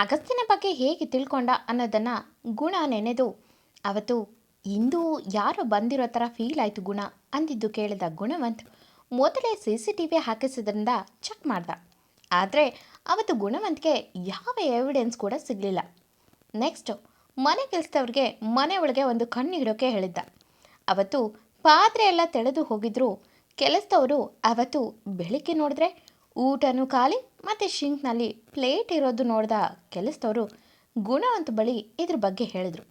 ಅಗಸ್ತ್ಯನ ಬಗ್ಗೆ ಹೇಗೆ ತಿಳ್ಕೊಂಡ ಅನ್ನೋದನ್ನು ಗುಣ ನೆನೆದು, ಅವತ್ತು ಇಂದು ಯಾರೋ ಬಂದಿರೋ ಥರ ಫೀಲ್ ಆಯಿತು ಗುಣ ಅಂದಿದ್ದು ಕೇಳಿದ ಗುಣವಂತ್ ಮೊದಲೇ ಸಿ ಸಿ ಟಿ ವಿ ಹಾಕಿಸಿದ್ರಿಂದ ಚೆಕ್ ಮಾಡ್ದ. ಆದರೆ ಅವತ್ತು ಗುಣವಂತ್ಗೆ ಯಾವ ಎವಿಡೆನ್ಸ್ ಕೂಡ ಸಿಗಲಿಲ್ಲ. ನೆಕ್ಸ್ಟ್ ಮನೆ ಕೆಲಸದವ್ರಿಗೆ ಮನೆ ಒಳಗೆ ಒಂದು ಕಣ್ಣು ಹಿಡೋಕೆ ಹೇಳಿದ್ದ. ಅವತ್ತು ಪಾತ್ರೆ ಎಲ್ಲ ತೆಳೆದು ಹೋಗಿದ್ರು. ಕೆಲಸದವರು ಅವತ್ತು ಬೆಳಿಗ್ಗೆ ನೋಡಿದ್ರೆ ಊಟನೂ ಖಾಲಿ ಮತ್ತು ಶಿಂಕ್ನಲ್ಲಿ ಪ್ಲೇಟ್ ಇರೋದು ನೋಡಿದ ಕೆಲಸದವರು ಗುಣವಂತ ಬಳಿ ಇದ್ರ ಬಗ್ಗೆ ಹೇಳಿದರು.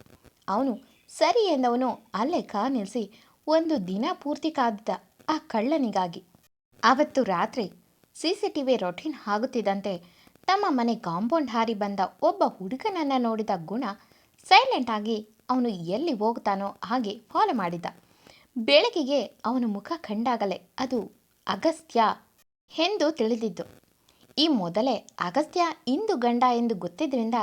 ಅವನು ಸರಿ ಎಂದವನು ಅಲ್ಲೇ ಕಾ ನಿಲ್ಲಿಸಿ ಒಂದು ದಿನ ಪೂರ್ತಿ ಕಾದಿದ್ದ ಆ ಕಳ್ಳನಿಗಾಗಿ. ಆವತ್ತು ರಾತ್ರಿ C C T V routine ಆಗುತ್ತಿದ್ದಂತೆ ತಮ್ಮ ಮನೆ ಕಾಂಪೌಂಡ್ ಹಾರಿ ಬಂದ ಒಬ್ಬ ಹುಡುಗನನ್ನು ನೋಡಿದ ಗುಣ ಸೈಲೆಂಟ್ ಆಗಿ ಅವನು ಎಲ್ಲಿ ಹೋಗ್ತಾನೋ ಹಾಗೆ ಫಾಲೋ ಮಾಡಿದ್ದ. ಬೆಳಗ್ಗೆಗೆ ಅವನ ಮುಖ ಕಂಡಾಗಲೇ ಅದು ಅಗಸ್ತ್ಯ ಎಂದು ತಿಳಿದಿದ್ದು. ಈ ಮೊದಲೇ ಅಗಸ್ತ್ಯ ಇಂದು ಗಂಡ ಎಂದು ಗೊತ್ತಿದ್ದರಿಂದ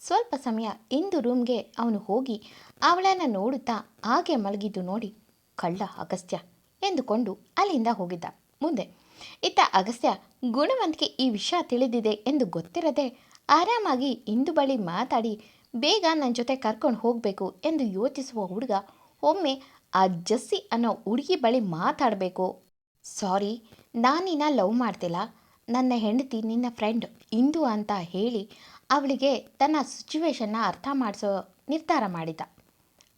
ಸ್ವಲ್ಪ ಸಮಯ ಇಂದು ರೂಮ್ಗೆ ಅವನು ಹೋಗಿ ಅವಳನ್ನು ನೋಡುತ್ತಾ ಹಾಗೆ ಮಲಗಿದ್ದು ನೋಡಿ, ಕಳ್ಳ ಅಗಸ್ತ್ಯ ಎಂದುಕೊಂಡು ಅಲ್ಲಿಂದ ಹೋಗಿದ್ದ. ಮುಂದೆ, ಇತ್ತ ಅಗಸ್ತ್ಯ, ಗುಣವಂತಿಕೆ ಈ ವಿಷಯ ತಿಳಿದಿದೆ ಎಂದು ಗೊತ್ತಿರದೆ ಆರಾಮಾಗಿ ಇಂದು ಬಳಿ ಮಾತಾಡಿ ಬೇಗ ನನ್ನ ಜೊತೆ ಕರ್ಕೊಂಡು ಹೋಗಬೇಕು ಎಂದು ಯೋಚಿಸುವ ಹುಡುಗ ಒಮ್ಮೆ ಆ ಜಸ್ಸಿ ಅನ್ನೋ ಹುಡುಗಿ ಬಳಿ ಮಾತಾಡಬೇಕು. ಸಾರಿ ನಾನಿನ್ನ ಲವ್ ಮಾಡ್ತಿಲ್ಲ. ನನ್ನ ಹೆಂಡತಿ ನಿನ್ನ ಫ್ರೆಂಡ್ ಇಂದು ಅಂತ ಹೇಳಿ ಅವಳಿಗೆ ತನ್ನ ಸಿಚುವೇಶನ್ನ ಅರ್ಥ ಮಾಡಿಸೋ ನಿರ್ಧಾರ ಮಾಡಿದ.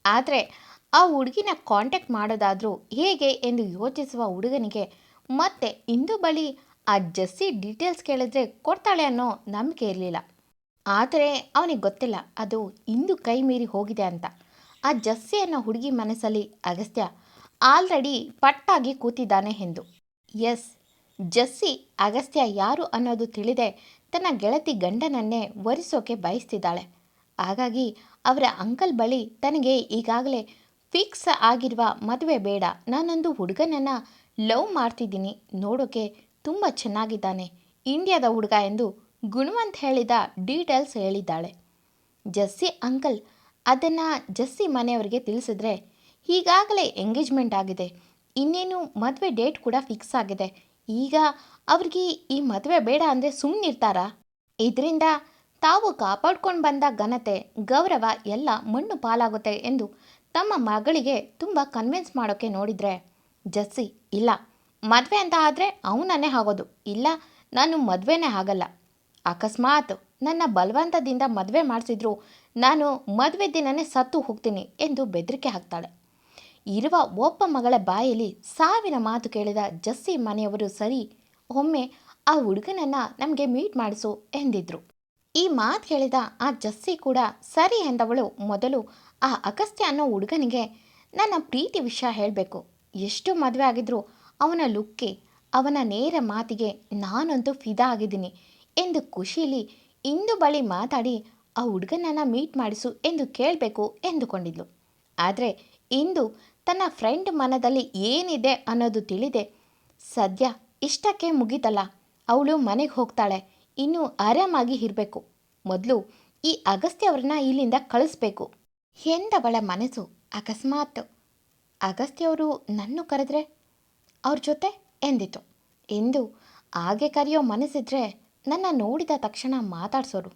ಆದರೆ ಆ ಹುಡುಗಿನ ಕಾಂಟ್ಯಾಕ್ಟ್ ಮಾಡೋದಾದರೂ ಹೇಗೆ ಎಂದು ಯೋಚಿಸುವ ಹುಡುಗನಿಗೆ ಮತ್ತೆ ಇಂದು ಬಳಿ ಆ ಜಸ್ಸಿ ಡೀಟೇಲ್ಸ್ ಕೇಳಿದ್ರೆ ಕೊಡ್ತಾಳೆ ಅನ್ನೋ ನಂಬಿಕೆ ಇರಲಿಲ್ಲ. ಆದರೆ ಅವನಿಗೆ ಗೊತ್ತಿಲ್ಲ, ಅದು ಇಂದು ಕೈ ಮೀರಿ ಹೋಗಿದೆ ಅಂತ. ಆ ಜಸ್ಸಿ ಅನ್ನೋ ಹುಡುಗಿ ಮನಸ್ಸಲ್ಲಿ ಅಗಸ್ತ್ಯ ಆಲ್ರೆಡಿ ಪಟ್ಟಾಗಿ ಕೂತಿದ್ದಾನೆ ಎಂದು. ಎಸ್. ಜಸ್ಸಿ, ಅಗಸ್ತ್ಯ ಯಾರು ಅನ್ನೋದು ತಿಳಿದೆ ತನ್ನ ಗೆಳತಿ ಗಂಡನನ್ನೇ ಒರೆಸೋಕೆ ಬಯಸ್ತಿದ್ದಾಳೆ. ಹಾಗಾಗಿ ಅವರ ಅಂಕಲ್ ಬಳಿ ತನಗೆ ಈಗಾಗಲೇ ಫಿಕ್ಸ್ ಆಗಿರುವ ಮದುವೆ ಬೇಡ. ನಾನೊಂದು ಹುಡುಗನನ್ನು ಲವ್ ಮಾಡ್ತಿದ್ದೀನಿ. ನೋಡೋಕೆ ತುಂಬ ಚೆನ್ನಾಗಿದ್ದಾನೆ. ಇಂಡಿಯಾದ ಹುಡುಗ ಎಂದು ಗುಣವಂತ್ ಹೇಳಿದ ಡೀಟೇಲ್ಸ್ ಹೇಳಿದ್ದಾಳೆ. ಜಸ್ಸಿ, ಅಂಕಲ್, ಅದನ್ನು ಜಸ್ಸಿ ಮನೆಯವರಿಗೆ ತಿಳಿಸಿದ್ರೆ ಈಗಾಗಲೇ ಎಂಗೇಜ್ಮೆಂಟ್ ಆಗಿದೆ. ಇನ್ನೇನು ಮದುವೆ ಡೇಟ್ ಕೂಡ ಫಿಕ್ಸ್ ಆಗಿದೆ. ಈಗ ಅವ್ರಿಗೆ ಈ ಮದುವೆ ಬೇಡ ಅಂದರೆ ಸುಮ್ಮನಿರ್ತಾರ ಇದರಿಂದ ತಾವು ಕಾಪಾಡ್ಕೊಂಡು ಬಂದ ಘನತೆ, ಗೌರವ ಎಲ್ಲ ಮಣ್ಣು ಪಾಲಾಗುತ್ತೆ ಎಂದು ತಮ್ಮ ಮಗಳಿಗೆ ತುಂಬ ಕನ್ವಿನ್ಸ್ ಮಾಡೋಕ್ಕೆ ನೋಡಿದರೆ. ಜಸ್ಸಿ, ಇಲ್ಲ, ಮದುವೆ ಅಂತ ಆದರೆ ಅವನನ್ನೇ ಆಗೋದು, ಇಲ್ಲ, ನಾನು ಮದುವೆನೇ ಆಗಲ್ಲ. ಅಕಸ್ಮಾತ್ ನನ್ನ ಬಲವಂತದಿಂದ ಮದುವೆ ಮಾಡಿಸಿದ್ರು, ನಾನು ಮದುವೆ ದಿನನೇ ಸತ್ತು ಹೋಗ್ತೀನಿ ಎಂದು ಬೆದರಿಕೆ ಹಾಕ್ತಾಳೆ. ಇರುವ ಒಬ್ಬ ಮಗಳ ಬಾಯಲ್ಲಿ ಸಾವಿನ ಮಾತು ಕೇಳಿದ ಜಸ್ಸಿ ಮನೆಯವರು ಸರಿ, ಒಮ್ಮೆ ಆ ಹುಡುಗನನ್ನು ನಮಗೆ ಮೀಟ್ ಮಾಡಿಸು ಎಂದಿದ್ರು. ಈ ಮಾತು ಕೇಳಿದ ಆ ಜಸ್ಸಿ ಕೂಡ ಸರಿ ಎಂದವಳು ಮೊದಲು ಆ ಅಗಸ್ತ್ಯ ಅನ್ನೋ ಹುಡುಗನಿಗೆ ನನ್ನ ಪ್ರೀತಿ ವಿಷಯ ಹೇಳಬೇಕು. ಎಷ್ಟು ಮದುವೆ ಆಗಿದ್ರು ಅವನ ಲುಕ್ಕೆ, ಅವನ ನೇರ ಮಾತಿಗೆ ನಾನಂತೂ ಫಿದಾ ಆಗಿದ್ದೀನಿ ಎಂದು ಖುಷಿಲಿ ಇಂದು ಬಳಿ ಮಾತಾಡಿ ಆ ಹುಡುಗನನ್ನು ಮೀಟ್ ಮಾಡಿಸು ಎಂದು ಕೇಳಬೇಕು ಎಂದುಕೊಂಡಿದ್ಲು. ಆದರೆ ಇಂದು ತನ್ನ ಫ್ರೆಂಡ್ ಮನದಲ್ಲಿ ಏನಿದೆ ಅನ್ನೋದು ತಿಳಿದೆ. ಸದ್ಯ ಇಷ್ಟಕ್ಕೆ ಮುಗಿತಲ್ಲ. ಅವಳು ಮನೆಗೆ ಹೋಗ್ತಾಳೆ. ಇನ್ನೂ ಆರಾಮಾಗಿ ಇರಬೇಕು. ಮೊದಲು ಈ ಅಗಸ್ತ್ಯವ್ರನ್ನ ಇಲ್ಲಿಂದ ಕಳಿಸ್ಬೇಕು. ಎಂದವಳ ಮನಸ್ಸು ಅಕಸ್ಮಾತ್. ಅಗಸ್ತ್ಯವರು ನನ್ನ ಕರೆದ್ರೆ? ಅವ್ರ ಜೊತೆ? ಎಂದಿತು. ಎಂದು ಹಾಗೆ ಕರೆಯೋ ಮನಸ್ಸಿದ್ರೆ ನನ್ನ ನೋಡಿದ ತಕ್ಷಣ ಮಾತಾಡ್ಸೋರು.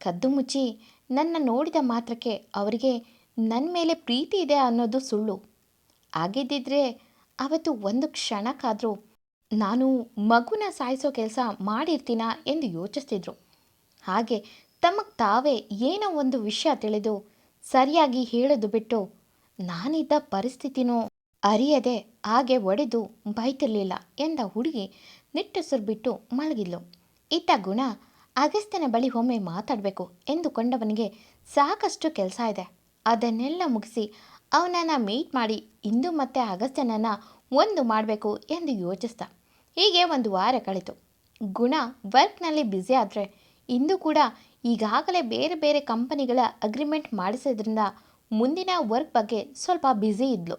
ಕದ್ದು ಮುಚ್ಚಿ ನನ್ನ ನೋಡಿದ ಮಾತ್ರಕ್ಕೆ ಅವರಿಗೆ ನನ್ನ ಮೇಲೆ ಪ್ರೀತಿ ಇದೆ ಅನ್ನೋದು ಸುಳ್ಳು. ಆಗಿದ್ದಿದ್ರೆ ಅವತ್ತು ಒಂದು ಕ್ಷಣಕ್ಕಾದರೂ ನಾನು ಮಗುನ ಸಾಯಿಸೋ ಕೆಲಸ ಮಾಡಿರ್ತೀನ ಎಂದು ಯೋಚಿಸ್ತಿದ್ರು. ಹಾಗೆ ತಮಗೆ ತಾವೇ ಏನೋ ಒಂದು ವಿಷಯ ತಿಳಿದು ಸರಿಯಾಗಿ ಹೇಳೋದು ಬಿಟ್ಟು ನಾನಿದ್ದ ಪರಿಸ್ಥಿತಿನೂ ಅರಿಯದೆ ಹಾಗೆ ಒಡೆದು ಬೈತಿರಲಿಲ್ಲ ಎಂದ ಹುಡುಗಿ ನಿಟ್ಟುಸಿರು ಬಿಟ್ಟು ಮಲಗಿದ್ಲು. ಇತ್ತ ಗುಣ ಅಗಸ್ತ್ಯನ ಬಳಿ ಒಮ್ಮೆ ಮಾತಾಡಬೇಕು ಎಂದುಕೊಂಡವನಿಗೆ ಸಾಕಷ್ಟು ಕೆಲಸ ಇದೆ. ಅದನ್ನೆಲ್ಲ ಮುಗಿಸಿ ಅವನನ್ನು ಮೀಟ್ ಮಾಡಿ ಇಂದು ಮತ್ತೆ ಅಗಸ್ತ್ಯನನ್ನು ಒಂದು ಮಾಡಬೇಕು ಎಂದು ಯೋಚಿಸ್ದ. ಹೀಗೆ ಒಂದು ವಾರ ಕಳೆಯಿತು ಗುಣ ವರ್ಕ್ನಲ್ಲಿ ಬ್ಯುಸಿ ಆದರೆ ಇಂದು ಕೂಡ ಈಗಾಗಲೇ ಬೇರೆ ಬೇರೆ ಕಂಪನಿಗಳ ಅಗ್ರಿಮೆಂಟ್ ಮಾಡಿಸೋದ್ರಿಂದ ಮುಂದಿನ ವರ್ಕ್ ಬಗ್ಗೆ ಸ್ವಲ್ಪ ಬ್ಯುಸಿ ಇದ್ಲು.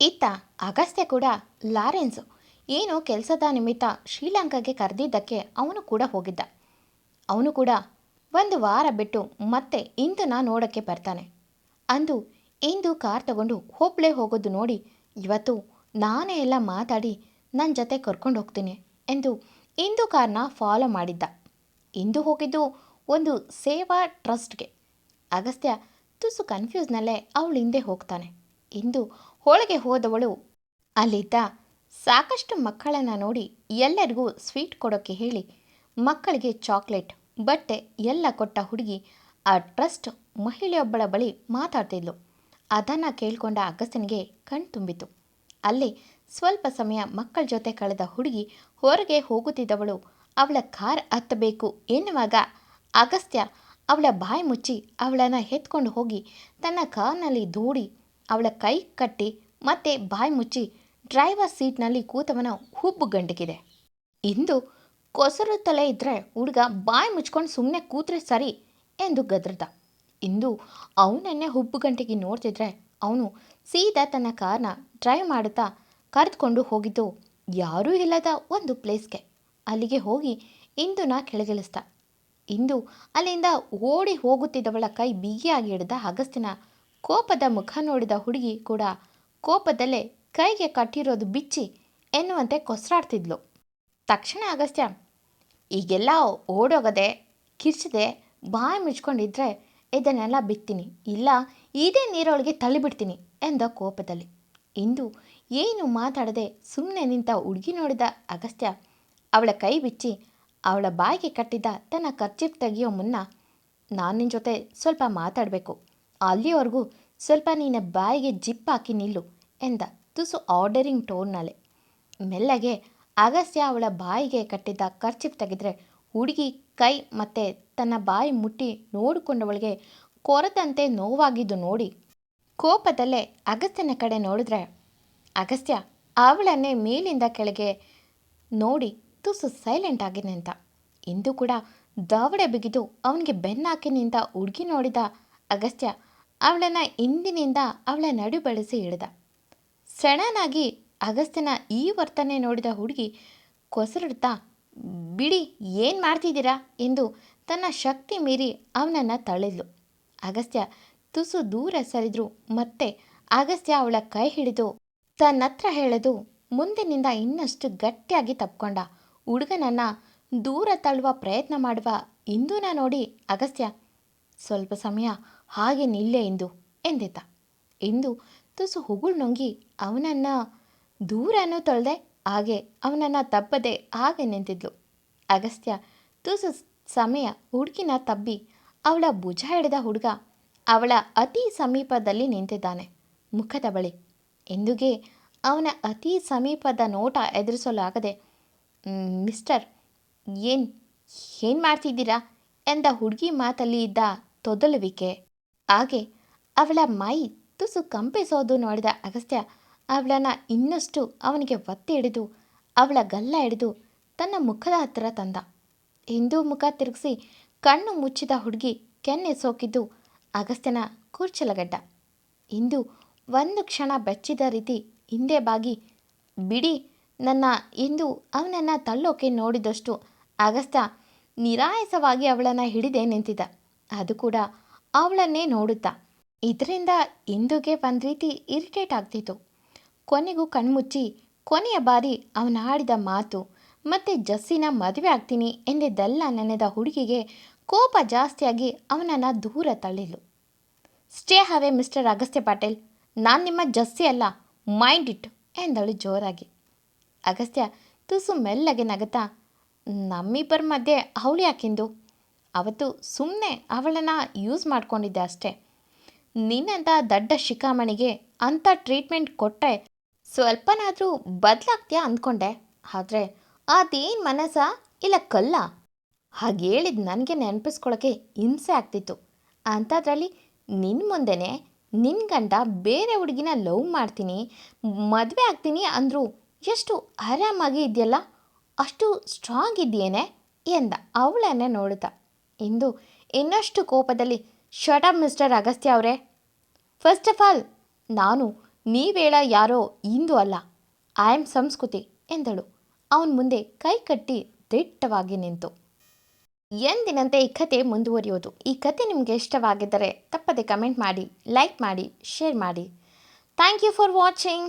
ಇತ್ತ ಅಗಸ್ತ್ಯ ಕೂಡ ಲಾರೆನ್ಸ್ ಏನು ಕೆಲಸದ ನಿಮಿತ್ತ ಶ್ರೀಲಂಕಾಗೆ ಕರೆದಿದ್ದಕ್ಕೆ ಅವನು ಕೂಡ ಹೋಗಿದ್ದ. ಅವನು ಕೂಡ ಒಂದು ವಾರ ಬಿಟ್ಟು ಮತ್ತೆ ಇಂದು ನಾನು ನೋಡೋಕ್ಕೆ ಬರ್ತಾನೆ. ಅಂದು ಇಂದು ಕಾರ್ ತಗೊಂಡು ಹೋಪ್ಲೆ ಹೋಗೋದು ನೋಡಿ ಇವತ್ತು ನಾನೇ ಎಲ್ಲ ಮಾತಾಡಿ ನನ್ನ ಜೊತೆ ಕರ್ಕೊಂಡು ಹೋಗ್ತೀನಿ ಎಂದು ಇಂದು ಕಾರ್ನ ಫಾಲೋ ಮಾಡಿದ್ದ. ಇಂದು ಹೋಗಿದ್ದು ಒಂದು ಸೇವಾ ಟ್ರಸ್ಟ್ಗೆ. ಅಗಸ್ತ್ಯ ತುಸು ಕನ್ಫ್ಯೂಸ್ನಲ್ಲೇ ಅವಳು ಹಿಂದೆ ಹೋಗ್ತಾನೆ. ಇಂದು ಹೋಳಿಗೆ ಹೋದವಳು ಅಲ್ಲಿದ್ದ ಸಾಕಷ್ಟು ಮಕ್ಕಳನ್ನು ನೋಡಿ ಎಲ್ಲರಿಗೂ ಸ್ವೀಟ್ ಕೊಡೋಕ್ಕೆ ಹೇಳಿ ಮಕ್ಕಳಿಗೆ ಚಾಕ್ಲೇಟ್, ಬಟ್ಟೆ ಎಲ್ಲ ಕೊಟ್ಟ ಹುಡುಗಿ ಆ ಟ್ರಸ್ಟ್ ಮಹಿಳೆಯೊಬ್ಬಳ ಬಳಿ ಮಾತಾಡ್ತಿದ್ಲು. ಅದನ್ನು ಕೇಳಿಕೊಂಡ ಅಗಸ್ತನಿಗೆ ಕಣ್ ತುಂಬಿತು ಅಲ್ಲಿ ಸ್ವಲ್ಪ ಸಮಯ ಮಕ್ಕಳ ಜೊತೆ ಕಳೆದ ಹುಡುಗಿ ಹೊರಗೆ ಹೋಗುತ್ತಿದ್ದವಳು. ಅವಳ ಕಾರ್ ಹತ್ತಬೇಕು ಎನ್ನುವಾಗ ಅಗಸ್ತ್ಯ ಅವಳ ಬಾಯಿ ಮುಚ್ಚಿ ಅವಳನ್ನು ಎತ್ಕೊಂಡು ಹೋಗಿ ತನ್ನ ಕಾರ್ನಲ್ಲಿ ದೂಡಿ ಅವಳ ಕೈ ಕಟ್ಟಿ ಮತ್ತೆ ಬಾಯಿ ಮುಚ್ಚಿ ಡ್ರೈವರ್ ಸೀಟ್ನಲ್ಲಿ ಕೂತವನ ಹುಬ್ಬು ಗಂಟಗಿದೆ ಇಂದು ಕೊಸರು ತಲೆ ಇದ್ದರೆ ಹುಡುಗ ಬಾಯಿ ಮುಚ್ಕೊಂಡು ಸುಮ್ಮನೆ ಕೂತ್ರೆ ಸರಿ ಎಂದು ಗದ್ರದ. ಇಂದು ಅವನನ್ನೇ ಹುಬ್ಬು ಗಂಟೆಗೆ ನೋಡ್ತಿದ್ರೆ ಅವನು ಸೀದಾ ತನ್ನ ಕಾರ್ನ ಡ್ರೈವ್ ಮಾಡುತ್ತಾ ಕರೆದುಕೊಂಡು ಹೋಗಿದ್ದು. ಯಾರೂ ಇಲ್ಲದ ಒಂದು ಪ್ಲೇಸ್ಗೆ ಅಲ್ಲಿಗೆ ಹೋಗಿ ಇಂದುನ ಕೆಳಗಿಳಿಸ್ದ ಇಂದು ಅಲ್ಲಿಂದ ಓಡಿ ಹೋಗುತ್ತಿದ್ದವಳ ಕೈ ಬಿಗಿಯಾಗಿ ಹಿಡಿದ ಅಗಸ್ತಿನ ಕೋಪದ ಮುಖ ನೋಡಿದ ಹುಡುಗಿ ಕೂಡ ಕೋಪದಲ್ಲೇ ಕೈಗೆ ಕಟ್ಟಿರೋದು ಬಿಚ್ಚಿ ಎನ್ನುವಂತೆ ಕೊಸರಾಡ್ತಿದ್ಲು. ತಕ್ಷಣ ಅಗಸ್ತ್ಯ, ಈಗೆಲ್ಲ ಓಡೋಗದೆ, ಕಿರ್ಚದೆ ಬಾಯಿ ಮುಚ್ಕೊಂಡಿದ್ರೆ ಇದನ್ನೆಲ್ಲ ಬಿತ್ತೀನಿ ಇಲ್ಲ, ಇದೇ ನೀರೊಳಗೆ ತಳ್ಳಿಬಿಡ್ತೀನಿ ಎಂದ ಕೋಪದಲ್ಲಿ. ಇಂದು ಏನು ಮಾತಾಡದೆ ಸುಮ್ಮನೆ ನಿಂತ ಹುಡುಗಿ ನೋಡಿದ ಅಗಸ್ತ್ಯ, ಅವಳ ಕೈ ಬಿಚ್ಚಿ ಅವಳ ಬಾಯಿಗೆ ಕಟ್ಟಿದ್ದ ತನ್ನ ಖರ್ಚಿಪ್ ತೆಗೆಯೋ ಮುನ್ನ ನಾನು ನಿನ್ನ ಜೊತೆ ಸ್ವಲ್ಪ ಮಾತಾಡಬೇಕು. ಅಲ್ಲಿವರೆಗೂ ಸ್ವಲ್ಪ ನಿನ್ನ ಬಾಯಿಗೆ ಜಿಪ್ ಹಾಕಿ ನಿಲ್ಲು ಎಂದ ತುಸು ಆರ್ಡರಿಂಗ್ ಟೋನ್ನಲ್ಲೇ ಮೆಲ್ಲಗೆ ಅಗಸ್ತ್ಯ ಅವಳ ಬಾಯಿಗೆ ಕಟ್ಟಿದ್ದ ಖರ್ಚಿಪ್ ತೆಗೆದರೆ ಹುಡುಗಿ ಕೈ ಮತ್ತೆ ತನ್ನ ಬಾಯಿ ಮುಟ್ಟಿ ನೋಡಿಕೊಂಡವಳಿಗೆ ಕೊರದಂತೆ ನೋವಾಗಿದ್ದು ನೋಡಿ. ಕೋಪದಲ್ಲೇ ಅಗಸ್ತ್ಯನ ಕಡೆ ನೋಡಿದ್ರೆ, ಅಗಸ್ತ್ಯ, ಅವಳನ್ನೇ ಮೇಲಿಂದ ಕೆಳಗೆ ನೋಡಿ ತುಸು ಸೈಲೆಂಟ್ ಆಗಿದೆ ಅಂತ. ಇಂದು ಕೂಡ ದಾವಡೆ ಬಿಗಿದು ಅವನಿಗೆ ಬೆನ್ನಾಕಿ ನಿಂತ ಹುಡುಗಿ ನೋಡಿದ ಅಗಸ್ತ್ಯ ಅವಳನ್ನು ಹಿಂದಿನಿಂದ ಅವಳ ನಡು ಬೆಳೆಸಿ ಹಿಡಿದ. ಸೆಣನಾಗಿ ಅಗಸ್ತ್ಯನ ಈ ವರ್ತನೆ ನೋಡಿದ ಹುಡುಗಿ ಕೊಸರಿಡ್ತಾ, ಬಿಡಿ, ಏನು ಮಾಡ್ತಿದ್ದೀರಾ? ಎಂದು ತನ್ನ ಶಕ್ತಿ ಮೀರಿ ಅವನನ್ನು ತಳೆದ್ಲು ಅಗಸ್ತ್ಯ ತುಸು ದೂರ ಸರಿದ್ರು. ಮತ್ತೆ ಅಗಸ್ತ್ಯ ಅವಳ ಕೈ ಹಿಡಿದು ತನ್ನತ್ರ ಹೇಳದು, ಮುಂದಿನಿಂದ ಇನ್ನಷ್ಟು ಗಟ್ಟಿಯಾಗಿ ತಪ್ಕೊಂಡ. ಹುಡುಗನನ್ನ ದೂರ ತಳ್ಳುವ ಪ್ರಯತ್ನ ಮಾಡುವ ಇಂದೂನ ನೋಡಿ ಅಗಸ್ತ್ಯ, ಸ್ವಲ್ಪ ಸಮಯ ಹಾಗೆ ನಿಲ್ಲೆ ಇಂದು, ಎಂದಿದ್ದ. ಇಂದು ತುಸು ಹುಗುಳು ನುಂಗಿ ಅವನನ್ನು ದೂರನೂ ತೊಳೆದೆ ಹಾಗೆ ಅವನನ್ನು ತಪ್ಪದೆ ಹಾಗೆ ನಿಂತಿದ್ಲು. ಅಗಸ್ತ್ಯ ತುಸು ಸಮಯ ಹುಡುಗಿನ ತಬ್ಬಿ ಅವಳ ಭುಜ ಹಿಡಿದ ಹುಡುಗ ಅವಳ ಅತಿ ಸಮೀಪದಲ್ಲಿ ನಿಂತಿದ್ದಾನೆ. ಮುಖದ ಬಳಿ ಎಂದುಗೆ? ಅವನ ಅತಿ ಸಮೀಪದ ನೋಟ ಎದುರಿಸಲಾಗದೆ "ಮ್, ಮಿಸ್ಟರ್ ಏನು ಏನು ಮಾಡ್ತಿದ್ದೀರಾ? ಎಂದ ಹುಡುಗಿ ಮಾತಲ್ಲಿ ಇದ್ದ ತೊದಲುವಿಕೆ. ಹಾಗೆ ಅವಳ ಮೈ ತುಸು ಕಂಪಿಸೋದು ನೋಡಿದ ಅಗಸ್ತ್ಯ ಅವಳನ್ನ ಇನ್ನಷ್ಟು ಅವನಿಗೆ ಒತ್ತಿ ಹಿಡಿದು ಅವಳ ಗಲ್ಲ ಹಿಡಿದು ತನ್ನ ಮುಖದ ಹತ್ತಿರ ತಂದ. ಹಿಂದೂ ಮುಖ ತಿರುಗಿಸಿ ಕಣ್ಣು ಮುಚ್ಚಿದ ಹುಡುಗಿ ಕೆನ್ನೆ ಸೋಕಿದ್ದು ಅಗಸ್ತ್ಯನ ಕೂರ್ಚಲಗಡ್ಡ. ಇಂದು ಒಂದು ಕ್ಷಣ ಬೆಚ್ಚಿದ ರೀತಿ ಹಿಂದೆ ಬಾಗಿ, ಬಿಡಿ, ನನ್ನ ಎಂದು ಅವನನ್ನು ತಳ್ಳೋಕೆ ನೋಡಿದಷ್ಟು ಅಗಸ್ತ್ಯ ನಿರಾಯಸವಾಗಿ ಅವಳನ್ನು ಹಿಡಿದೇ ನಿಂತಿದ್ದ. ಅದು ಕೂಡ ಅವಳನ್ನೇ ನೋಡುತ್ತಾ. ಇದರಿಂದ ಇಂದುಗೆ ಒಂದು ರೀತಿ ಇರಿಟೇಟ್ ಆಗ್ತಿತ್ತು. ಕೊನೆಗೂ ಕಣ್ಮುಚ್ಚಿ ಕೊನೆಯ ಬಾರಿ ಅವನಾಡಿದ ಮಾತು ಮತ್ತೆ ಜಸ್ಸಿನ ಮದುವೆ ಆಗ್ತೀನಿ ಎಂದಿದ್ದೆಲ್ಲ ನೆನೆದ ಹುಡುಗಿಗೆ ಕೋಪ ಜಾಸ್ತಿಯಾಗಿ ಅವನನ್ನು ದೂರ ತಳ್ಳಿಲು ಸ್ಟೇ ಹವೆ, ಮಿಸ್ಟರ್ ಅಗಸ್ತ್ಯ ಪಾಟೀಲ್. ನಾನು ನಿಮ್ಮ ಜಸ್ಸಿ ಅಲ್ಲ, ಮೈಂಡ್ ಇಟ್, ಎಂದಳು ಜೋರಾಗಿ. ಅಗಸ್ತ್ಯ ತುಸು ಮೆಲ್ಲಗೆ ನಗತಾ ನಮ್ಮಿಬ್ಬರ ಮಧ್ಯೆ ಅವಳು ಯಾಕೆಂದು? ಅವತ್ತು ಸುಮ್ಮನೆ ಅವಳನ್ನು ಯೂಸ್ ಮಾಡ್ಕೊಂಡಿದ್ದೆ ಅಷ್ಟೇ. ನಿನ್ನಂಥ ದಡ್ಡ ಶಿಖಾಮಣಿಗೆ ಅಂಥ ಟ್ರೀಟ್ಮೆಂಟ್ ಕೊಟ್ಟರೆ ಸ್ವಲ್ಪನಾದರೂ ಬದಲಾಗ್ತೀಯಾ ಅಂದ್ಕೊಂಡೆ. ಆದರೆ ಅದೇನು ಮನಸ್ಸ ಇಲ್ಲ ಕಲ್ಲ? ಹಾಗೆ ಹೇಳಿದ ನನಗೆ ನೆನಪಿಸ್ಕೊಳ್ಳೋಕ್ಕೆ ಹಿಂಸೆ ಆಗ್ತಿತ್ತು. ಅಂಥದ್ರಲ್ಲಿ ನಿನ್ನ ಮುಂದೆನೇ ನಿನ್ನ ಗಂಡ ಬೇರೆ ಹುಡುಗಿನ ಲವ್ ಮಾಡ್ತೀನಿ, ಮದುವೆ ಆಗ್ತೀನಿ ಅಂದರೂ ಎಷ್ಟು ಆರಾಮಾಗಿ ಇದೆಯಲ್ಲ? ಅಷ್ಟು ಸ್ಟ್ರಾಂಗ್ ಇದೆಯೇನೆ ಎಂದ ಅವಳನ್ನೇ ನೋಡುತ್ತಾ. ಇಂದು ಇನ್ನಷ್ಟು ಕೋಪದಲ್ಲಿ ಶಟಪ್ ಮಿಸ್ಟರ್ ಅಗಸ್ತ್ಯ ಅವರೇ. ಫಸ್ಟ್ ಆಫ್ ಆಲ್ ನಾನು ನೀವೇಳ ಯಾರೋ ಇಂದು ಅಲ್ಲ. ಐ ಆಮ್ ಸಂಸ್ಕೃತಿ ಎಂದಳು. ಅವನ ಮುಂದೆ ಕೈ ಕಟ್ಟಿ ದಿಟ್ಟವಾಗಿ ನಿಂತು. ಎಂದಿನಂತೆ ಈ ಕತೆ ಮುಂದುವರಿಯೋದು. ಈ ಕತೆ ನಿಮಗೆ ಇಷ್ಟವಾಗಿದ್ದರೆ ತಪ್ಪದೆ ಕಮೆಂಟ್ ಮಾಡಿ, ಲೈಕ್ ಮಾಡಿ, ಶೇರ್ ಮಾಡಿ. Thank you for watching.